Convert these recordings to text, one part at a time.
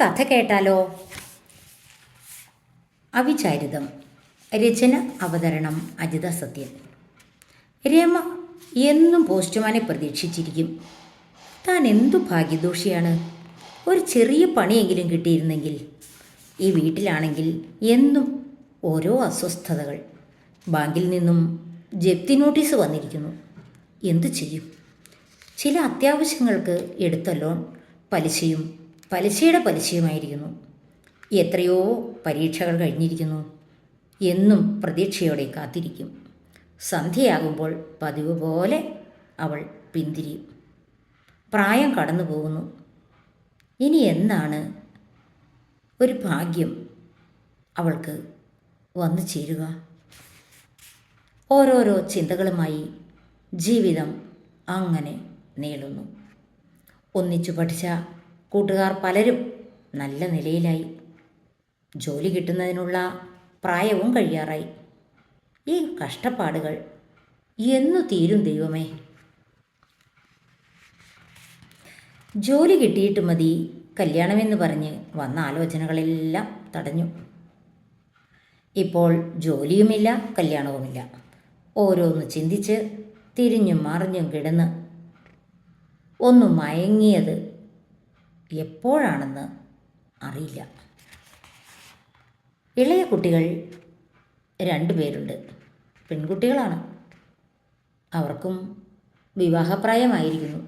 കഥ കേട്ടാലോ? അവിചാരിതം. രചന അവതരണം അജിത സത്യൻ. രമ എന്നും പോസ്റ്റ്മാനെ പ്രതീക്ഷിച്ചിരിക്കും. താൻ എന്തു ഭാഗ്യദോഷിയാണ്? ഒരു ചെറിയ പണിയെങ്കിലും കിട്ടിയിരുന്നെങ്കിൽ. ഈ വീട്ടിലാണെങ്കിൽ എന്നും ഓരോ അസ്വസ്ഥതകൾ. ബാങ്കിൽ നിന്നും ജപ്തി നോട്ടീസ് വന്നിരിക്കുന്നു. എന്തു ചെയ്യും? ചില അത്യാവശ്യങ്ങൾക്ക് എടുത്ത ലോൺ പലിശയും പലിശയുടെ പലിശയുമായിരിക്കുന്നു. എത്രയോ പരീക്ഷകൾ കഴിഞ്ഞിരിക്കുന്നു. എന്നും പ്രതീക്ഷയോടെ കാത്തിരിക്കും. സന്ധ്യയാകുമ്പോൾ പതിവ് പോലെ അവൾ പിന്തിരിയും. പ്രായം കടന്നു പോകുന്നു. ഇനി എന്നാണ് ഒരു ഭാഗ്യം അവൾക്ക് വന്നു ചേരുക. ഓരോരോ ചിന്തകളുമായി ജീവിതം അങ്ങനെ നീളുന്നു. ഒന്നിച്ചു പഠിച്ച കൂട്ടുകാർ പലരും നല്ല നിലയിലായി. ജോലി കിട്ടുന്നതിനുള്ള പ്രായവും കഴിയാറായി. ഈ കഷ്ടപ്പാടുകൾ എന്നു തീരും ദൈവമേ. ജോലി കിട്ടിയിട്ട് മതി കല്യാണമെന്ന് പറഞ്ഞ് വന്ന ആലോചനകളെല്ലാം തടഞ്ഞു. ഇപ്പോൾ ജോലിയുമില്ല കല്യാണവുമില്ല. ഓരോന്ന് ചിന്തിച്ച് തിരിഞ്ഞും മറിഞ്ഞും കിടന്ന്. ഒന്നും മയങ്ങിയത് എപ്പോഴാണെന്ന് അറിയില്ല. ഇളയ കുട്ടികൾ രണ്ടുപേരുണ്ട് പെൺകുട്ടികളാണ്. അവർക്കും വിവാഹപ്രായമായിരിക്കുന്നു.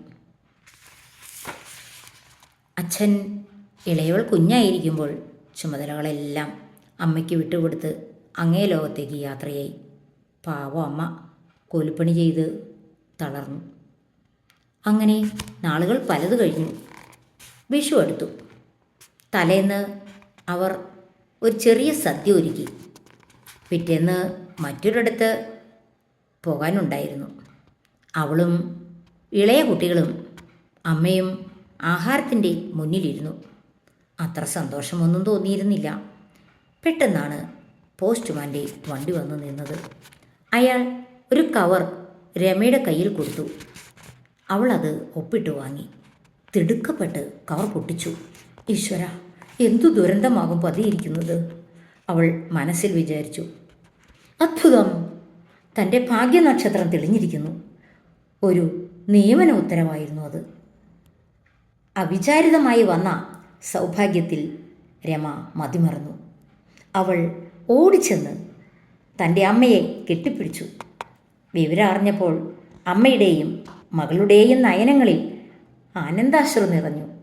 അച്ഛൻ ഇളയവൾ കുഞ്ഞായിരിക്കുമ്പോൾ ചുമതലകളെല്ലാം അമ്മയ്ക്ക് വിട്ടുകൊടുത്ത് അങ്ങേ ലോകത്തേക്ക് യാത്രയായി. പാവം അമ്മ കൂലിപ്പണി ചെയ്ത് തളർന്നു. അങ്ങനെ നാളുകൾ പലത് കഴിഞ്ഞു. വിഷു എടുത്തു തലേന്ന് അവർ ഒരു ചെറിയ സദ്യ ഒരുക്കി. പിറ്റേന്ന് മറ്റൊരിടത്ത് പോകാനുണ്ടായിരുന്നു. അവളും ഇളയ കുട്ടികളും അമ്മയും ആഹാരത്തിന്റെ മുന്നിലിരുന്നു. അത്ര സന്തോഷമൊന്നും തോന്നിയിരുന്നില്ല. പെട്ടെന്നാണ് പോസ്റ്റ്മാന്റെ വണ്ടി വന്നു നിന്നത്. അയാൾ ഒരു കവർ രമയുടെ കയ്യിൽ കൊടുത്തു. അവളത് ഒപ്പിട്ട് വാങ്ങി. തിടുക്കപ്പെട്ട് കവർ പൊട്ടിച്ചു. ഈശ്വര എന്തു ദുരന്തമാകും പതിയിരിക്കുന്നത്? അവൾ മനസ്സിൽ വിചാരിച്ചു. അത്ഭുതം! തന്റെ ഭാഗ്യനക്ഷത്രം തെളിഞ്ഞിരിക്കുന്നു. ഒരു നിയമന ഉത്തരവായിരുന്നു അത്. അവിചാരിതമായി വന്ന സൗഭാഗ്യത്തിൽ രമ മതിമറന്നു. അവൾ ഓടിച്ചെന്ന് തന്റെ അമ്മയെ കെട്ടിപ്പിടിച്ചു. വിവരം അറിഞ്ഞപ്പോൾ അമ്മയുടെയും മകളുടെയും നയനങ്ങളിൽ ആനന്ദാശ്രു നിറഞ്ഞു.